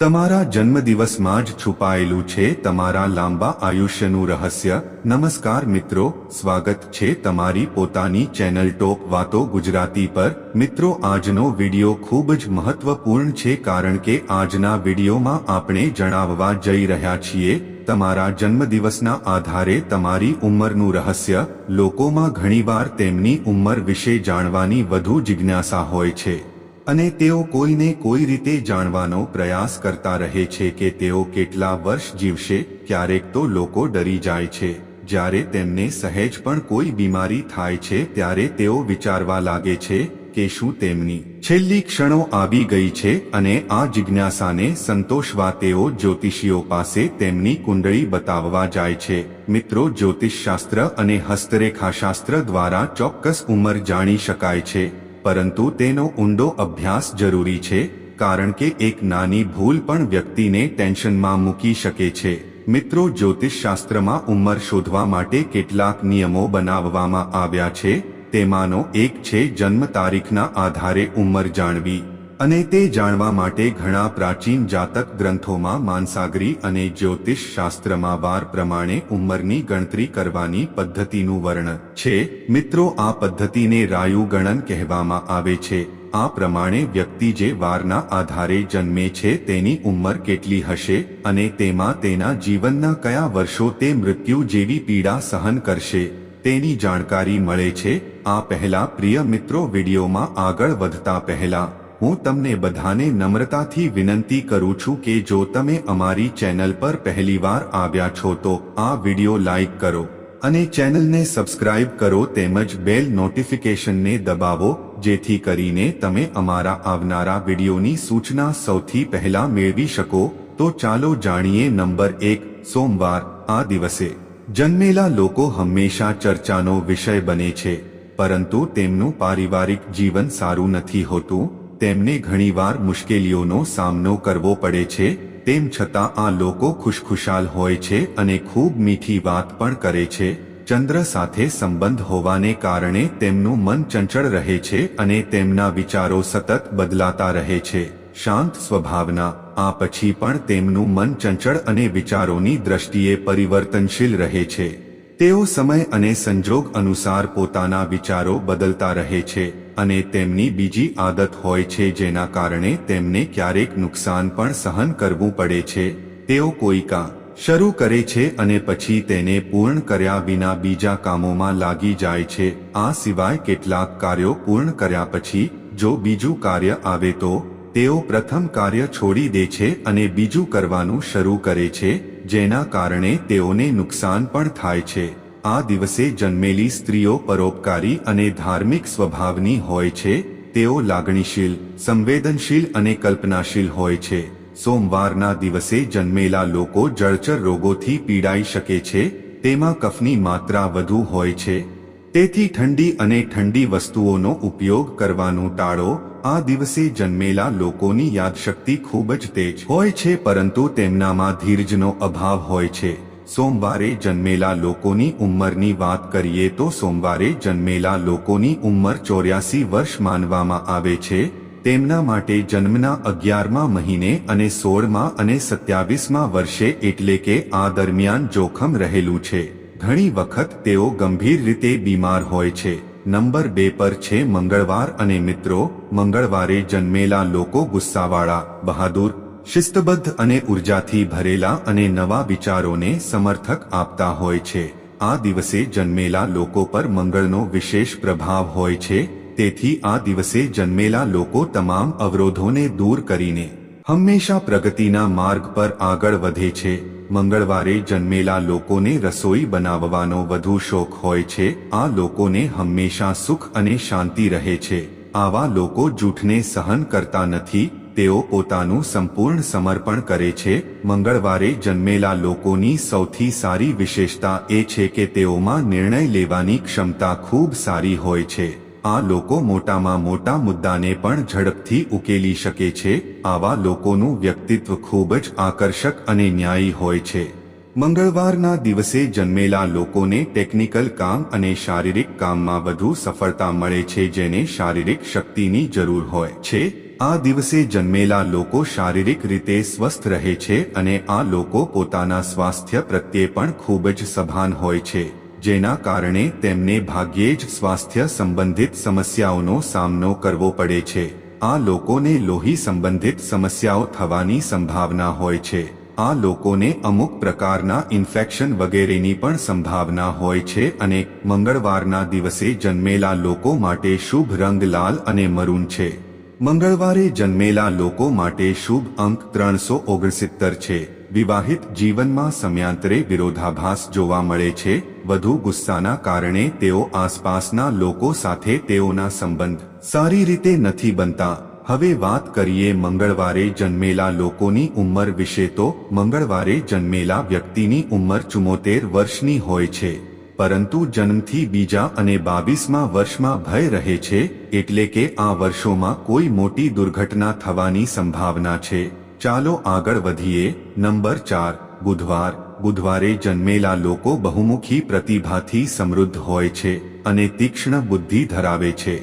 તમારા જન્મદિવસમાં જ છુપાયેલું છે તમારા લાંબા આયુષ્યનું રહસ્ય. નમસ્કાર મિત્રો, સ્વાગત છે તમારી પોતાની ચેનલ ટોપ વાતો ગુજરાતી પર. મિત્રો, આજનો વિડિયો ખૂબ જ મહત્વપૂર્ણ છે કારણ કે આજના વિડિયોમાં આપણે જણાવવા જઈ રહ્યા છીએ, તમારા જન્મદિવસના આધારે તમારી ઉંમરનું રહસ્ય. લોકોમાં ઘણીવાર તેમની ઉંમર વિશે જાણવાની વધુ જિજ્ઞાસા હોય છે. અને તેઓ કોઈને કોઈ રીતે જાણવાનો પ્રયાસ કરતા રહે છે કે તેઓ કેટલા વર્ષ જીવશે, ક્યારેક તો લોકો ડરી જાય છે. જ્યારે તેમને સહેજ પણ કોઈ બીમારી થાય છે, ત્યારે તેઓ વિચારવા લાગે છે કે શું તેમની છેલ્લી ક્ષણો આવી ગઈ છે અને આ જિજ્ઞાસાને સંતોષવા તેઓ જ્યોતિષીઓ પાસે તેમની કુંડળી બતાવવા જાય છે. મિત્રો, જ્યોતિષશાસ્ત્ર અને હસ્તરેખાશાસ્ત્ર દ્વારા ચોક્કસ ઉંમર જાણી શકાય છે. પરંતુ તેનો ઊંડો અભ્યાસ જરૂરી છે, કારણ કે એક નાની ભૂલ પણ વ્યક્તિને ટેન્શનમાં મૂકી શકે છે. મિત્રો, જ્યોતિષશાસ્ત્રમાં ઉંમર શોધવા માટે કેટલાક નિયમો બનાવવામાં આવ્યા છે. તેમાંનો એક છે જન્મ તારીખના આધારે ઉંમર જાણવી. અને તે જાણવા માટે ઘણા પ્રાચીન જાતક ગ્રંથોમાં માનસાગરી અને જ્યોતિષ શાસ્ત્રમાં વાર પ્રમાણે ઉંમરની ગણતરી કરવાની પદ્ધતિનું વર્ણન છે. મિત્રો, આ પદ્ધતિને રાયુ ગણન કહેવામાં આવે છે. આ પ્રમાણે વ્યક્તિ જે વારના આધારે જન્મે છે તેની ઉંમર કેટલી હશે અને તેમાં તેના જીવનના કયા વર્ષો તે મૃત્યુ જેવી પીડા સહન કરશે તેની જાણકારી મળે છે. આ પહેલા પ્રિય મિત્રો વિડીયોમાં આગળ વધતા પહેલા હું તમને બધાને નમ્રતાથી વિનંતી કરું છું કે જો તમે અમારી ચેનલ પર પહેલીવાર આવ્યા છો તો આ વિડિયો લાઈક કરો અને ચેનલને સબસ્ક્રાઇબ કરો તેમજ બેલ નોટિફિકેશનને દબાવો, જેથી કરીને તમે અમારા આવનારા વિડીયોની સૂચના સૌથી પહેલા મેળવી શકો. તો ચાલો જાણીએ નંબર એક, સોમવાર, આ દિવસે. જન્મેલા લોકો હંમેશા ચર્ચાનો વિષય બને છે, પરંતુ તેમનું પારિવારિક જીવન સારું નથી હોતું. તેમને ઘણીવાર મુશ્કેલીઓનો સામનો કરવો પડે છે, તેમ છતાં આ લોકો ખુશખુશાલ હોય છે અને ખૂબ મીઠી વાત પણ કરે છે. ચંદ્ર સાથે સંબંધ હોવાને કારણે તેમનું મન ચંચળ રહે છે અને તેમના વિચારો સતત બદલાતા રહે છે. શાંત સ્વભાવના, આ પછી પણ તેમનું મન ચંચળ અને વિચારોની દ્રષ્ટિએ પરિવર્તનશીલ રહે છે. તેઓ સમય અને સંજોગ અનુસાર પોતાના વિચારો બદલતા રહે છે. અને તેમની બીજી આદત હોય છે જેના કારણે તેમને ક્યારેક નુકસાન પણ સહન કરવું પડે છે. તેઓ કોઈ કામ શરૂ કરે છે અને પછી તેને પૂર્ણ કર્યા વિના બીજા કામોમાં લાગી જાય છે. આ સિવાય કેટલાક કાર્યો પૂર્ણ કર્યા પછી, જો બીજું કાર્ય આવે તો, તેઓ પ્રથમ કાર્ય છોડી દે છે અને બીજું કરવાનું શરૂ કરે છે, જેના કારણે તેઓને નુકસાન પણ થાય છે. આ દિવસે જન્મેલી સ્ત્રીઓ પરોપકારી અને ધાર્મિક સ્વભાવની હોય છે, તેઓ લાગણીશીલ, સંવેદનશીલ અને કલ્પનાશીલ હોય છે. સોમવારના દિવસે જન્મેલા લોકો જળચર રોગોથી પીડાઈ શકે છે, તેમાં કફની માત્રા વધુ હોય છે. તેથી ઠંડી અને ઠંડી વસ્તુઓનો ઉપયોગ કરવાનું ટાળો આ દિવસે જન્મેલા લોકોની યાદશક્તિ ખૂબ જ તેજ હોય છે, પરંતુ તેમનામાં ધીરજનો અભાવ હોય છે. સોમવારે જન્મેલા લોકોની ઉંમરની વાત કરીએ તો સોમવારે જન્મેલા લોકોની ઉંમર ચોર્યાસી વર્ષ માનવામાં આવે છે. તેમના માટે જન્મના અગિયારમા મહિને અને સોળમાં અને સત્યાવીસમાં વર્ષે એટલે કે આ દરમિયાન જોખમ રહેલું છે. ઘણી વખત તેઓ ગંભીર રીતે બીમાર હોય છે. નંબર બે પર છે મંગળવાર અને મિત્રો, મંગળવારે જન્મેલા લોકો ગુસ્સાવાળા, બહાદુર શિસ્તબદ્ધ અને ઉર્જાથી ભરેલા અને નવા વિચારોને સમર્થક આપતા હોય છે. આ દિવસે જન્મેલા લોકો પર મંગળનો વિશેષ પ્રભાવ હોય છે. તેથી આ દિવસે જન્મેલા લોકો તમામ અવરોધોને દૂર કરીને હંમેશા પ્રગતિના માર્ગ પર આગળ વધે છે. મંગળવારે જન્મેલા લોકોને રસોઈ બનાવવાનો વધુ શોખ હોય છે. આ લોકોને હંમેશા સુખ અને શાંતિ રહે છે. આવા લોકો જૂઠને સહન કરતા નથી તેઓ પોતાનું સંપૂર્ણ સમર્પણ કરે છે. મંગળવારે જન્મેલા લોકોની સૌથી સારી વિશેષતા એ છે કે તેઓમાં નિર્ણય લેવાની ક્ષમતા ખૂબ સારી હોય છે. આ લોકો મોટામાં મોટા મુદ્દાને પણ ઝડપથી ઉકેલી શકે છે. આવા લોકોનું વ્યક્તિત્વ ખૂબ જ આકર્ષક અને ન્યાયી હોય છે. મંગળવારના દિવસે જન્મેલા લોકોને ટેકનિકલ કામ અને શારીરિક કામમાં વધુ સફળતા મળે છે જેને શારીરિક શક્તિની જરૂર હોય છે. આ દિવસે જન્મેલા લોકો શારીરિક રીતે સ્વસ્થ રહે છે અને આ લોકો પોતાના સ્વાસ્થ્ય પ્રત્યે પણ ખૂબ જ સભાન હોય છે, જેના કારણે તેમને ભાગ્યે જ સ્વાસ્થ્ય સંબંધિત સમસ્યાઓનો સામનો કરવો પડે છે. આ લોકોને લોહી સંબંધિત સમસ્યાઓ થવાની સંભાવના હોય છે. આ લોકોને અમુક પ્રકારના ઇન્ફેક્શન વગેરેની પણ સંભાવના હોય છે અને મંગળવારના દિવસે જન્મેલા લોકો માટે શુભ રંગ લાલ અને મરૂન છે. મંગળવારે જન્મેલા લોકો માટે શુભ અંક ત્રણસો ઓગણસિત્તર છે. વિવાહિત જીવનમાં સમયાંતરે વિરોધાભાસ જોવા મળે છે. વધુ ગુસ્સાના કારણે તેઓ આસપાસના લોકો સાથે તેઓના સંબંધ સારી રીતે નથી બનતા. હવે વાત કરીએ મંગળવારે જન્મેલા લોકોની ઉંમર વિશે તો મંગળવારે જન્મેલા વ્યક્તિની ઉંમર ચુમોતેર વર્ષની હોય છે. પરંતુ જન્મથી બીજા અને બાવીસમાં વર્ષમાં ભય રહે છે, એટલે કે આ વર્ષોમાં કોઈ મોટી દુર્ઘટના થવાની સંભાવના છે. ચાલો આગળ વધીએ. નંબર ચાર, બુધવાર. બુધવારે જન્મેલા લોકો બહુમુખી પ્રતિભાથી સમૃદ્ધ હોય છે અને તીક્ષ્ણ બુદ્ધિ ધરાવે છે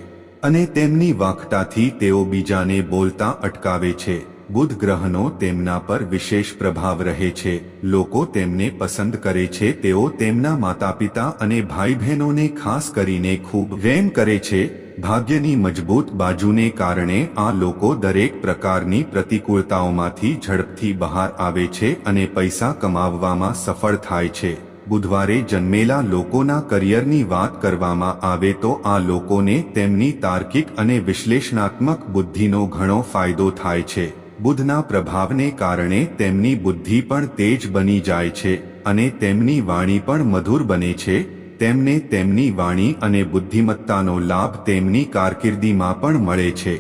અને તેમની વાખટાથી તેઓ બીજાને બોલતા અટકાવે છે. બુધ ગ્રહનો તેમના પર વિશેષ પ્રભાવ રહે છે. લોકો તેમને પસંદ કરે છે. તેઓ તેમના માતા પિતા અને ભાઈ બહેનોને ખાસ કરીને ખૂબ પ્રેમ કરે છે. ભાગ્યની મજબૂત બાજુને કારણે આ લોકો દરેક પ્રકારની પ્રતિકૂળતાઓમાંથી ઝડપથી બહાર આવે છે અને પૈસા કમાવવામાં સફળ થાય છે. બુધવારે જન્મેલા લોકોના કરિયરની વાત કરવામાં આવે તો આ લોકોને તેમની તાર્કિક અને વિશ્લેષણાત્મક બુદ્ધિનો ઘણો ફાયદો થાય છે. બુધના પ્રભાવને કારણે તેમની બુદ્ધિ પણ તેજ બની જાય છે અને તેમની વાણી પણ મધુર બને છે. તેમને તેમની વાણી અને બુદ્ધિમત્તાનો લાભ તેમની કારકિર્દીમાં પણ મળે છે.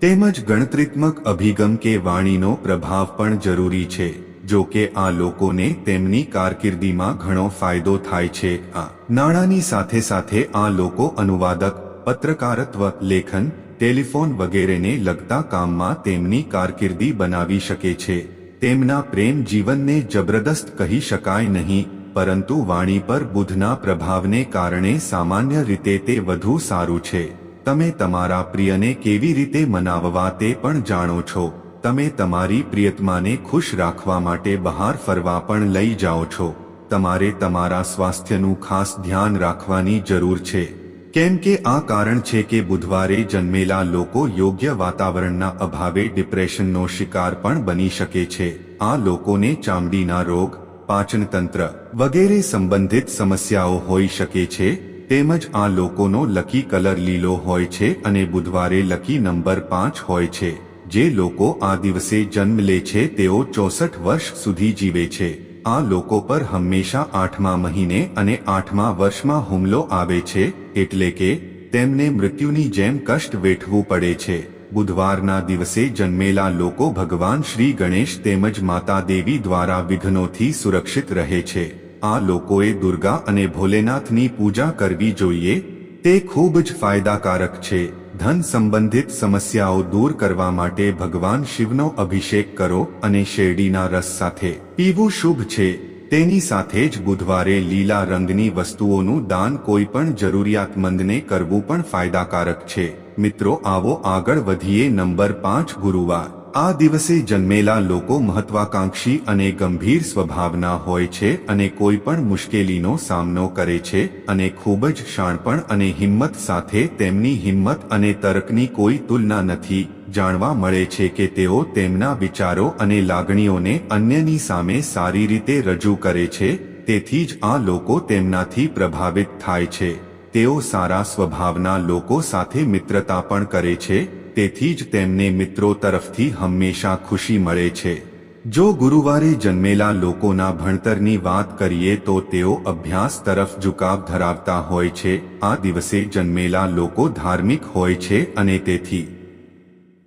તેમજ ગણતરીત્મક અભિગમ કે વાણીનો પ્રભાવ પણ જરૂરી છે, જો કે આ લોકોને તેમની કારકિર્દીમાં ઘણો ફાયદો થાય છે. આ નાણાંની સાથે સાથે આ લોકો અનુવાદક, પત્રકારત્વ, લેખન ટેલિફોન વગેરેને લગતા કામમાં તેમની કારકિર્દી બનાવી શકે છે. તેમના પ્રેમ જીવનને જબરદસ્ત કહી શકાય નહીં, પરંતુ વાણી પર બુધના પ્રભાવને કારણે સામાન્ય રીતે તે વધુ સારું છે. તમે તમારા પ્રિયને કેવી રીતે મનાવવા તે પણ જાણો છો. તમે તમારી પ્રિયતમાને ખુશ રાખવા માટે બહાર ફરવા પણ લઈ જાઓ છો. તમારે તમારા સ્વાસ્થ્યનું ખાસ ધ્યાન રાખવાની જરૂર છે. કેમ કે આ કારણ છે કે બુધવારે જન્મેલા લોકો યોગ્ય વાતાવરણના અભાવે ડિપ્રેશનનો શિકાર પણ બની શકે છે. આ લોકોને ચામડીના રોગ, પાચનતંત્ર વગેરે સંબંધિત સમસ્યાઓ હોઈ શકે છે. તેમજ આ લોકોનો લકી કલર લીલો હોય છે અને બુધવારે લકી નંબર પાંચ હોય છે. જે લોકો આ દિવસે જન્મ લે છે તેઓ ચોસઠ વર્ષ સુધી જીવે છે. આ લોકો પર હંમેશા આઠમા મહિને અને આઠમા વર્ષમાં હુમલો આવે છે, એટલે કે, તેમને મૃત્યુની જેમ કષ્ટ વેઠવું પડે છે. બુધવારના દિવસે જન્મેલા લોકો ભગવાન શ્રી ગણેશ તેમજ માતા દેવી દ્વારા વિઘ્નોથી સુરક્ષિત રહે છે. આ લોકોએ દુર્ગા અને ભોલેનાથની પૂજા કરવી જોઈએ. તે ખૂબ જ ફાયદાકારક છે. ધન સંબંધિત સમસ્યાઓ દૂર કરવા માટે ભગવાન શિવનો અભિષેક કરો અને શેરડીના રસ સાથે. પીવું શુભ છે. તેની સાથે જ બુધવારે લીલા રંગની વસ્તુઓનું દાન કોઈ પણ જરૂરિયાતમંદને કરવું પણ ફાયદાકારક છે. મિત્રો, આવો આગળ વધીએ નંબર પાંચ ગુરુવાર. આ દિવસે જન્મેલા લોકો મહત્વાકાંક્ષી અને ગંભીર સ્વભાવના હોય છે અને કોઈ પણ મુશ્કેલીનો સામનો કરે છે અને ખૂબ જ શાણપણ અને હિંમત સાથે તેમની હિંમત અને તર્કની કોઈ તુલના નથી. જાણવા મળે છે કે તેઓ તેમના વિચારો અને લાગણીઓને અન્યની સામે સારી રીતે રજૂ કરે છે, તેથી જ આ લોકો તેમનાથી પ્રભાવિત થાય છે. તેઓ સારા સ્વભાવના લોકો સાથે મિત્રતા પણ કરે છે તેથી જ તેમને મિત્રો તરફથી હંમેશા ખુશી મળે છે. જો ગુરુવારે જન્મેલા લોકોના ભણતરની વાત કરીએ તો તેઓ અભ્યાસ તરફ ઝુકાવ ધરાવતા હોય છે. આ દિવસે જન્મેલા લોકો ધાર્મિક હોય છે અને તેથી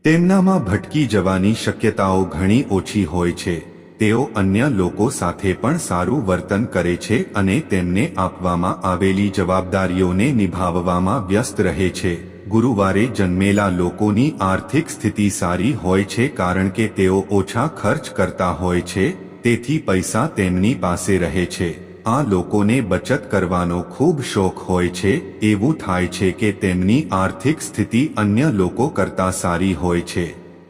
તેમનામાં ભટકી જવાની શક્યતાઓ ઘણી ઓછી હોય છે. તેઓ અન્ય લોકો સાથે પણ સારું વર્તન કરે છે અને તેમને આપવામાં આવેલી જવાબદારીઓને નિભાવવામાં વ્યસ્ત રહે છે. ગુરુવારે જન્મેલા લોકોની આર્થિક સ્થિતિ સારી હોય છે કારણ કે તેઓ ઓછા ખર્ચ કરતા હોય છે, તેથી પૈસા તેમની પાસે રહે છે. આ લોકોને બચત કરવાનો ખૂબ શોખ હોય છે, એવું થાય છે કે તેમની આર્થિક સ્થિતિ અન્ય લોકો કરતા સારી હોય છે.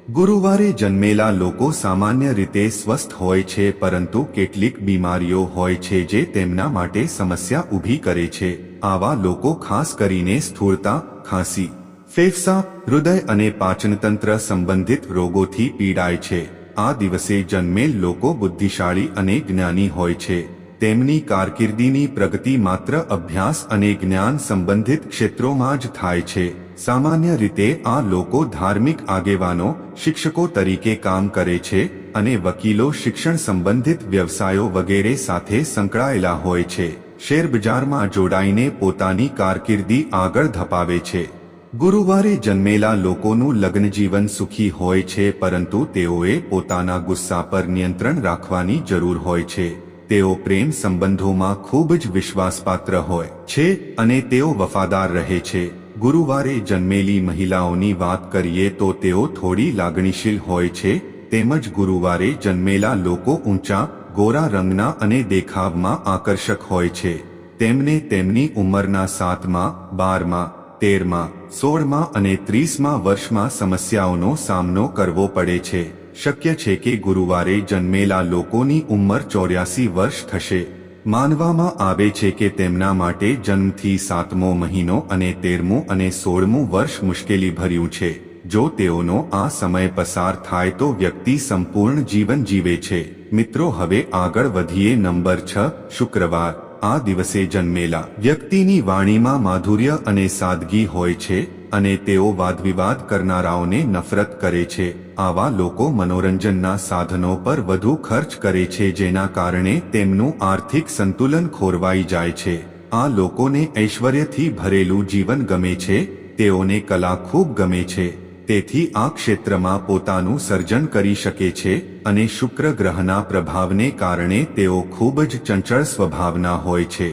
ગુરુવારે જન્મેલા લોકો સામાન્ય રીતે સ્વસ્થ હોય છે, પરંતુ કેટલીક બીમારીઓ હોય છે જે તેમના માટે સમસ્યા ઊભી કરે છે. આવા લોકો ખાસ કરીને સ્થૂળતા ખાંસી. ફેફસા, હૃદય અને પાચનતંત્ર સંબંધિત રોગોથી પીડાય છે. આ દિવસે જન્મેલ લોકો બુદ્ધિશાળી અને જ્ઞાની હોય છે. તેમની કારકિર્દીની પ્રગતિ માત્ર અભ્યાસ અને જ્ઞાન સંબંધિત ક્ષેત્રોમાં જ થાય છે. સામાન્ય રીતે આ લોકો ધાર્મિક આગેવાનો, શિક્ષકો તરીકે કામ કરે છે અને વકીલો શિક્ષણ સંબંધિત વ્યવસાયો વગેરે સાથે સંકળાયેલા હોય છે. શેરબજારમાં જોડાઈને પોતાની કારકિર્દી આગળ ધપાવે છે. ગુરુવારે જન્મેલા લોકોનું લગ્ન જીવન સુખી હોય છે, પરંતુ તેઓએ પોતાના ગુસ્સા પર નિયંત્રણ રાખવાની જરૂર હોય છે. તેઓ પ્રેમ સંબંધોમાં ખૂબ જ વિશ્વાસપાત્ર હોય છે અને તેઓ વફાદાર રહે છે. ગુરુવારે જન્મેલી મહિલાઓની વાત કરીએ તો તેઓ થોડી લાગણીશીલ હોય છે, તેમજ ગુરુવારે જન્મેલા લોકો ઊંચા ગોરા રંગના અને દેખાવમાં આકર્ષક હોય છે. તેમને તેમની ઉંમરના સાતમાં, બારમાં, તેરમાં, સોળમાં અને ત્રીસમાં વર્ષમાં સમસ્યાઓનો સામનો કરવો પડે છે. શક્ય છે કે ગુરુવારે જન્મેલા લોકોની ઉંમર ચોર્યાસી વર્ષ થશે. માનવામાં આવે છે કે તેમના માટે જન્મથી સાતમો મહિનો અને તેરમું અને સોળમું વર્ષ મુશ્કેલી ભર્યું છે. જો તેઓનો આ સમય પસાર થાય તો વ્યક્તિ સંપૂર્ણ જીવન જીવે છે. મિત્રો, હવે આગળ વધીએ નંબર છ, શુક્રવાર. આ દિવસે જન્મેલા વ્યક્તિની વાણીમાં માધુર્ય અને સાદગી હોય છે અને તેઓ વાદવિવાદ કરનારાઓને નફરત કરે છે. આવા લોકો મનોરંજનના સાધનો પર વધુ ખર્ચ કરે છે જેના કારણે તેમનું આર્થિક સંતુલન ખોરવાઈ જાય છે. આ લોકોને ઐશ્વર્યથી ભરેલું જીવન ગમે છે, તેઓને કલા ખૂબ ગમે છે. તેથી આ ક્ષેત્રમાં પોતાનું સર્જન કરી શકે છે અને શુક્ર ગ્રહના પ્રભાવને કારણે તેઓ ખૂબ જ ચંચળ સ્વભાવના હોય છે.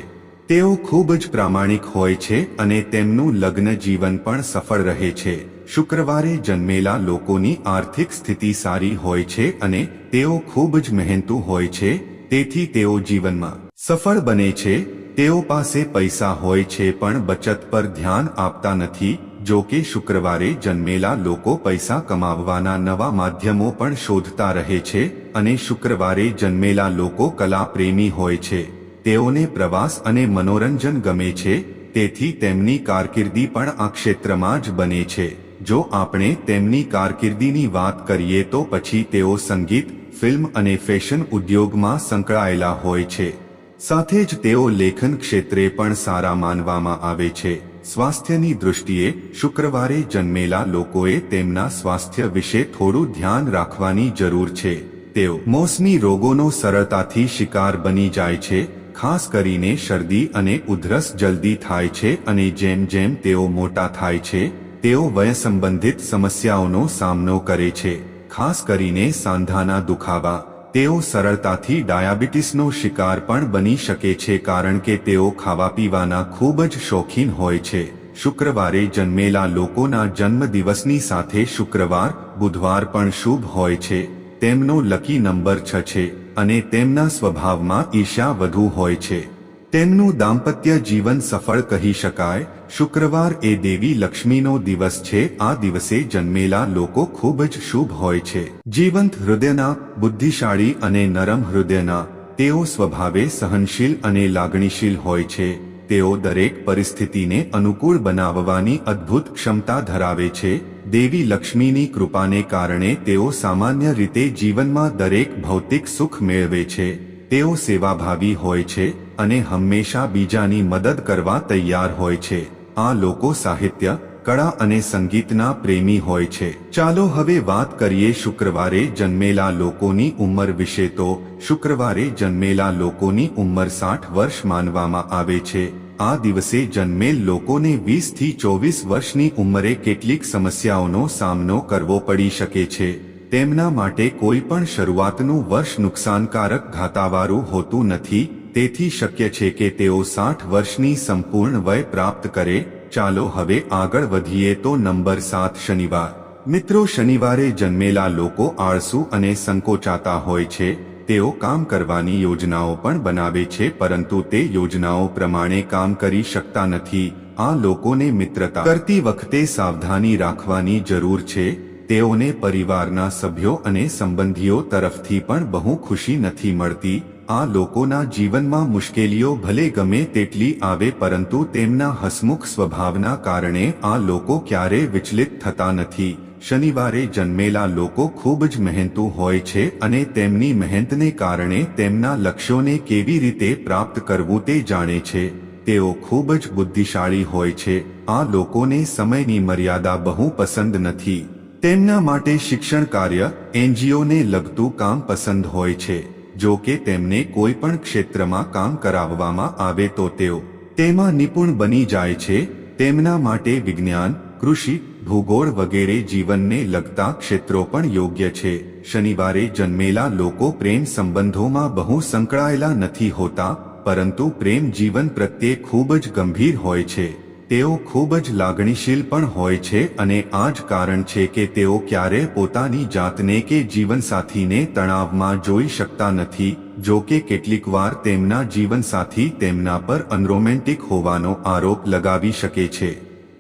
તેઓ ખૂબ જ પ્રામાણિક હોય છે અને તેમનું લગ્ન જીવન પણ સફળ રહે છે. શુક્રવારે જન્મેલા લોકોની આર્થિક સ્થિતિ સારી હોય છે અને તેઓ ખૂબ જ મહેનતુ હોય છે, તેથી તેઓ જીવનમાં સફળ બને છે. તેઓ પાસે પૈસા હોય છે પણ બચત પર ધ્યાન આપતા નથી જો કે શુક્રવારે જન્મેલા લોકો પૈસા કમાવવાના નવા માધ્યમો પણ શોધતા રહે છે અને શુક્રવારે જન્મેલા લોકો કલા પ્રેમી હોય છે. તેઓને પ્રવાસ અને મનોરંજન ગમે છે, તેથી તેમની કારકિર્દી પણ આ ક્ષેત્રમાં જ બને છે. જો આપણે તેમની કારકિર્દીની વાત કરીએ તો પછી તેઓ સંગીત, ફિલ્મ અને ફેશન ઉદ્યોગમાં સંકળાયેલા હોય છે. સાથે જ તેઓ લેખન ક્ષેત્રે પણ સારા માનવામાં આવે છે. સ્વાસ્થ્યની દૃષ્ટિએ શુક્રવારે જન્મેલા લોકોએ તેમના સ્વાસ્થ્ય વિશે થોડું ધ્યાન રાખવાની જરૂર છે. તેઓ મોસમી રોગોનો સરળતાથી શિકાર બની જાય છે, ખાસ કરીને શરદી અને ઉધરસ જલ્દી થાય છે અને જેમ જેમ તેઓ મોટા થાય છે, તેઓ વય સંબંધિત સમસ્યાઓનો સામનો કરે છે, ખાસ કરીને સાંધાના દુખાવા. તેઓ સરળતાથી ડાયાબિટીસનો શિકાર પણ બની શકે છે કારણ કે તેઓ ખાવા પીવાના ખૂબ જ શોખીન હોય છે. શુક્રવારે જન્મેલા લોકોના જન્મદિવસની સાથે શુક્રવાર, બુધવાર પણ શુભ હોય છે. તેમનો લકી નંબર છ છે અને તેમના સ્વભાવમાં ઈર્ષ્યા વધુ હોય છે. તેમનું દાંપત્ય જીવન સફળ કહી શકાય. શુક્રવાર એ દેવી લક્ષ્મીનો દિવસ છે. આ દિવસે જન્મેલા લોકો ખૂબ જ શુભ હોય છે. જીવંત હૃદયના, બુદ્ધિશાળી અને નરમ હૃદયના, તેઓ સ્વભાવે સહનશીલ અને લાગણીશીલ હોય છે. તેઓ દરેક પરિસ્થિતિને અનુકૂળ બનાવવાની અદ્ભુત ક્ષમતા ધરાવે છે. દેવી લક્ષ્મીની કૃપાને કારણે તેઓ સામાન્ય રીતે જીવનમાં દરેક ભૌતિક સુખ મેળવે છે. તેઓ સેવાભાવી હોય છે અને હંમેશા બીજાની મદદ કરવા તૈયાર હોય છે. આ લોકો સાહિત્ય, કળા અને સંગીતના પ્રેમી હોય છે. ચાલો હવે વાત કરીએ શુક્રવારે જન્મેલા લોકોની ઉંમર વિશે તો શુક્રવારે જન્મેલા લોકોની ઉંમર સાઠ વર્ષ માનવામાં આવે છે. આ દિવસે જન્મેલ લોકોને વીસથી ચોવીસ વર્ષની ઉંમરે કેટલીક સમસ્યાઓનો સામનો કરવો પડી શકે છે. તેમના માટે કોઈ પણ શરૂઆતનું વર્ષ નુકસાનકારક ઘાતાવાળું હોતું નથી, તેથી શક્ય છે કે તેઓ સાઠ વર્ષની સંપૂર્ણ વય પ્રાપ્ત કરે. ચાલો હવે આગળ વધીએ તો નંબર સાત શનિવાર. મિત્રો, શનિવારે જન્મેલા લોકો આળસુ અને સંકોચાતા હોય છે. તેઓ કામ કરવાની યોજનાઓ પણ બનાવે છે, પરંતુ તે યોજનાઓ પ્રમાણે કામ કરી શકતા નથી. આ લોકોને મિત્રતા કરતી વખતે સાવધાની રાખવાની જરૂર છે. તેઓને પરિવારના સભ્યો અને સંબંધીઓ તરફથી પણ બહુ ખુશી નથી મળતી. આ લોકોના જીવનમાં મુશ્કેલીઓ ભલે ગમે તેટલી આવે પરંતુ તેમના હસમુખ સ્વભાવના કારણે આ લોકો ક્યારે વિચલિત થતા નથી. શનિવારે જન્મેલા લોકો ખૂબ જ મહેનતુ હોય છે અને તેમની મહેનતને કારણે તેમના લક્ષ્યોને કેવી રીતે પ્રાપ્ત કરવું તે જાણે છે. તેઓ ખૂબ જ બુદ્ધિશાળી હોય છે. આ લોકોને સમયની મર્યાદા બહુ પસંદ નથી. તેમના માટે શિક્ષણ કાર્ય એનજીઓને લગતું કામ પસંદ હોય છે. જો કે તેમને કોઈ પણ ક્ષેત્રમાં કામ કરાવવામાં આવે તો તેઓ તેમાં નિપુણ બની જાય છે. તેમના માટે વિજ્ઞાન, કૃષિ, ભૂગોળ વગેરે જીવનને લગતા ક્ષેત્રો પણ યોગ્ય છે. શનિવારે જન્મેલા લોકો પ્રેમ સંબંધોમાં બહુ સંકળાયેલા નથી હોતા, પરંતુ પ્રેમ જીવન પ્રત્યે ખૂબ જ ગંભીર હોય છે. તેઓ ખૂબ જ લાગણીશીલ પણ હોય છે અને આ જ કારણ છે કે તેઓ ક્યારે પોતાની જાતને કે જીવનસાથીને તણાવમાં જોઈ શકતા નથી, જો કે કેટલીક વાર તેમના જીવનસાથી તેમના પર અનરોમેન્ટિક હોવાનો આરોપ લગાવી શકે છે.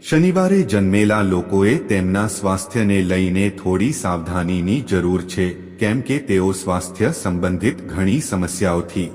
શનિવારે જન્મેલા લોકોએ તેમના સ્વાસ્થ્યને લઈને થોડી સાવધાનીની જરૂર છે, કેમ કે તેઓ સ્વાસ્થ્ય સંબંધિત ઘણી સમસ્યાઓથી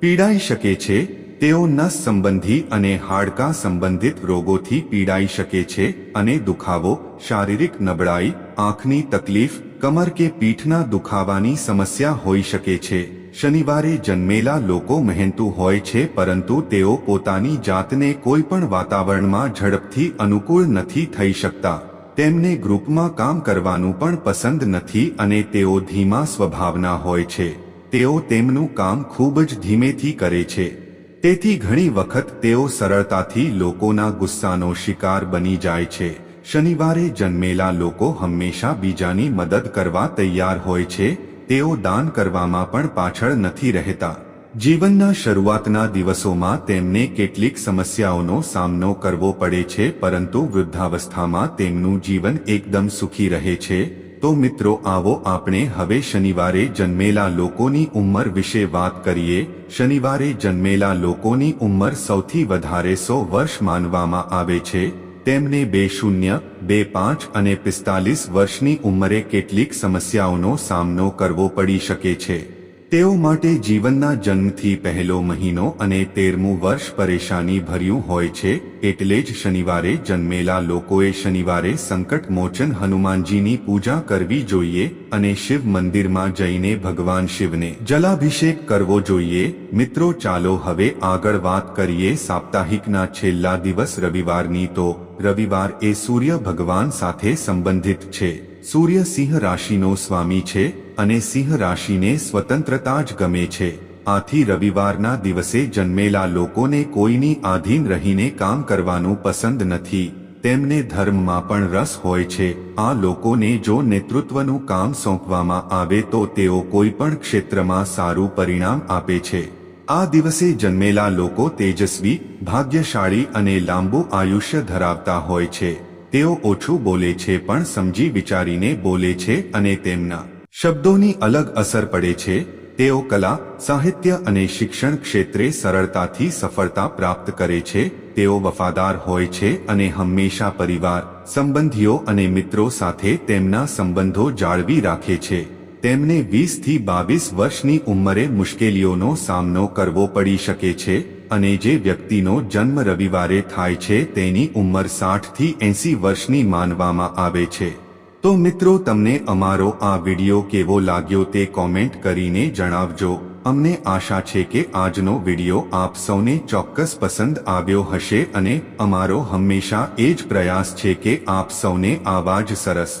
પીડાઈ શકે છે તેઓ નસ સંબંધી અને હાડકા સંબંધિત રોગોથી પીડાઈ શકે છે અને દુખાવો, શારીરિક નબળાઈ, આંખની તકલીફ, કમર કે પીઠના દુખાવાની સમસ્યા હોઈ શકે છે. શનિવારે જન્મેલા લોકો મહેનતુ હોય છે પરંતુ તેઓ પોતાની જાતને કોઈ પણ વાતાવરણમાં ઝડપથી અનુકૂળ નથી થઈ શકતા. તેમને ગ્રુપમાં કામ કરવાનું પણ પસંદ નથી અને તેઓ ધીમા સ્વભાવના હોય છે. તેઓ તેમનું કામ ખૂબ જ ધીમેથી કરે છે. તેથી ઘણી વખત તેઓ સરળતાથી લોકોના ગુસ્સાનો શિકાર બની જાય છે. શનિવારે જન્મેલા લોકો હંમેશા બીજાની મદદ કરવા તૈયાર હોય છે. તેઓ દાન કરવામાં પણ પાછળ નથી રહેતા. જીવનના શરૂઆતના દિવસોમાં તેમને કેટલીક સમસ્યાઓનો સામનો કરવો પડે છે, પરંતુ વૃદ્ધાવસ્થામાં તેમનું જીવન એકદમ સુખી રહે છે. તો મિત્રો આવો આપણે હવે શનિવારે જન્મેલા લોકોની ઉંમર વિશે વાત કરીએ. શનિવારે જન્મેલા લોકોની ઉંમર સૌથી વધારે સો વર્ષ માનવામાં આવે છે. તેમને બે શૂન્ય, બે પાંચ અને પિસ્તાલીસ વર્ષની ઉંમરે કેટલીક સમસ્યાઓનો સામનો કરવો પડી શકે છે. તેઓ માટે જીવનના જન્મથી પહેલો મહિનો અને તેરમું વર્ષ પરેશાની ભર્યું હોય છે, એટલે જ શનિવારે જન્મેલા લોકોએ શનિવારે સંકટ મોચન હનુમાનજીની પૂજા કરવી જોઈએ અને શિવ મંદિરમાં જઈને ભગવાન શિવને જલાભિષેક કરવો જોઈએ. મિત્રો, ચાલો હવે આગળ વાત કરીએ સાપ્તાહિકના છેલ્લા દિવસ રવિવારની. તો, રવિવાર એ સૂર્ય ભગવાન સાથે સંબંધિત છે. સૂર્ય સિંહ રાશિનો સ્વામી છે અને સિંહ રાશિને સ્વતંત્રતા જ ગમે છે. આથી રવિવારના દિવસે જન્મેલા લોકોને કોઈની આધીન રહીને કામ કરવાનું પસંદ નથી. તેમને ધર્મમાં પણ રસ હોય છે. આ લોકોને જો નેતૃત્વનું કામ સોંપવામાં આવે તો તેઓ કોઈ પણ ક્ષેત્રમાં સારું પરિણામ આપે છે. આ દિવસે જન્મેલા લોકો તેજસ્વી, ભાગ્યશાળી અને લાંબુ આયુષ્ય ધરાવતા હોય છે. તેઓ ઓછું બોલે છે પણ સમજી વિચારીને બોલે છે અને તેમના શબ્દોની અલગ અસર પડે છે, તેઓ કલા, સાહિત્ય અને શિક્ષણ ક્ષેત્રે સરળતાથી સફળતા પ્રાપ્ત કરે છે, તેઓ વફાદાર હોય છે અને હંમેશા પરિવાર, સંબંધીઓ અને મિત્રો સાથે તેમના સંબંધો જાળવી રાખે છે. તેમને વીસથી બાવીસ વર્ષની ઉંમરે મુશ્કેલીઓનો સામનો કરવો પડી શકે છે અને જે વ્યક્તિનો જન્મ રવિવારે થાય છે તેની ઉંમર સાઠથી એંસી વર્ષની માનવામાં આવે છે. તો મિત્રો તમને અમારો આ વિડિયો કેવો લાગ્યો તે કોમેન્ટ કરીને જણાવજો. અમને આશા છે કે આજનો વિડિયો આપ સૌને ચોક્કસ પસંદ આવ્યો હશે અને અમારો હંમેશા એ જ પ્રયાસ છે કે આપ સૌને આવા જ સરસ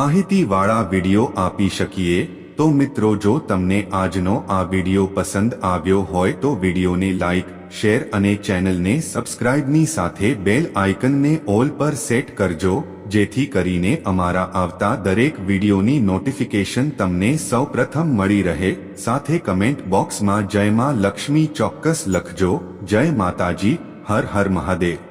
માહિતીવાળા વિડિયો આપી શકીએ. તો મિત્રો જો તમને આજનો આ વિડિયો પસંદ આવ્યો હોય તો વિડિયોને લાઇક શેર અને ચેનલને સબસ્ક્રાઇબની સાથે બેલ આઇકનને ઓલ પર સેટ કરજો. જેથી કરીને અમારા આવતા દરેક વિડીયોની નોટિફિકેશન તમને સૌપ્રથમ મળી રહે. સાથે કમેન્ટ બોક્સમાં જય માં લક્ષ્મી ચોક્કસ લખજો. જય માતાજી. હર હર મહાદેવ.